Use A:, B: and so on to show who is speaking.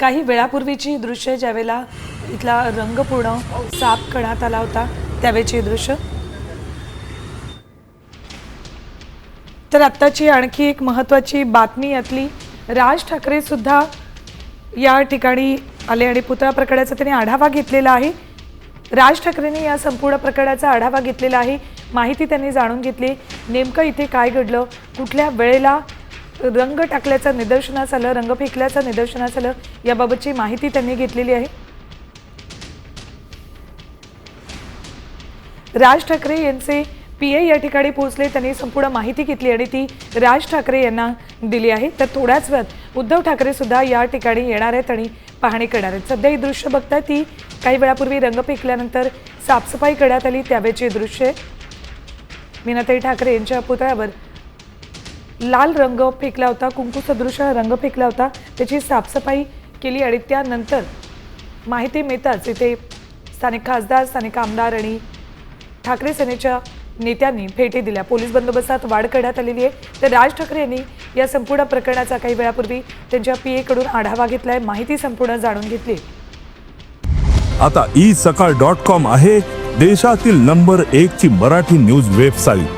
A: काही वेळापूर्वीची दृश्य ज्यावेळेला इथला रंगपूर्ण साफ करण्यात आला होता त्यावेळेची दृश्य. तर आत्ताची आणखी एक महत्त्वाची बातमी यातली राज ठाकरे सुद्धा या ठिकाणी आले आणि पुतळा प्रकरणाचा त्यांनी आढावा घेतलेला आहे. राज ठाकरेंनी या संपूर्ण प्रकरणाचा आढावा घेतलेला आहे. माहिती त्यांनी जाणून घेतली. नेमकं इथे काय घडलं? कुठल्या वेळेला रंग टाकल्याचं निदर्शनास आलं रंग फेकल्याचं निदर्शनास आलं याबाबतची माहिती त्यांनी घेतलेली आहे. राज ठाकरे यांचे पी ए या ठिकाणी पोहोचले त्यांनी संपूर्ण माहिती घेतली आणि ती राज ठाकरे यांना दिली आहे. तर थोड्याच वेळात उद्धव ठाकरे सुद्धा या ठिकाणी येणार आहेत आणि पाहणी करणार आहेत. सध्या ही दृश्य बघताय ती काही वेळापूर्वी रंग फेकल्यानंतर साफसफाई करण्यात आली त्यावेळेची दृश्य मीनाताई ठाकरे यांच्या पुतळ्यावर लाल रंग फेकला होता कुंकू सदृश रंग फेकला होता त्याची साफसफाई केली आणि त्यानंतर माहिती मिळताच इथे स्थानिक खासदार स्थानिक आमदार आणि ठाकरे सेनेच्या नेत्यांनी भेटी दिल्या. पोलीस बंदोबस्तात वाढ करण्यात आलेली आहे. तर राज ठाकरे यांनी या संपूर्ण प्रकरणाचा काही वेळापूर्वी त्यांच्या पी एकडून आढावा घेतलाय. माहिती संपूर्ण जाणून घेतली.
B: आता ई सकाळ डॉट कॉम आहे देशातील नंबर एक ची मराठी न्यूज वेबसाईट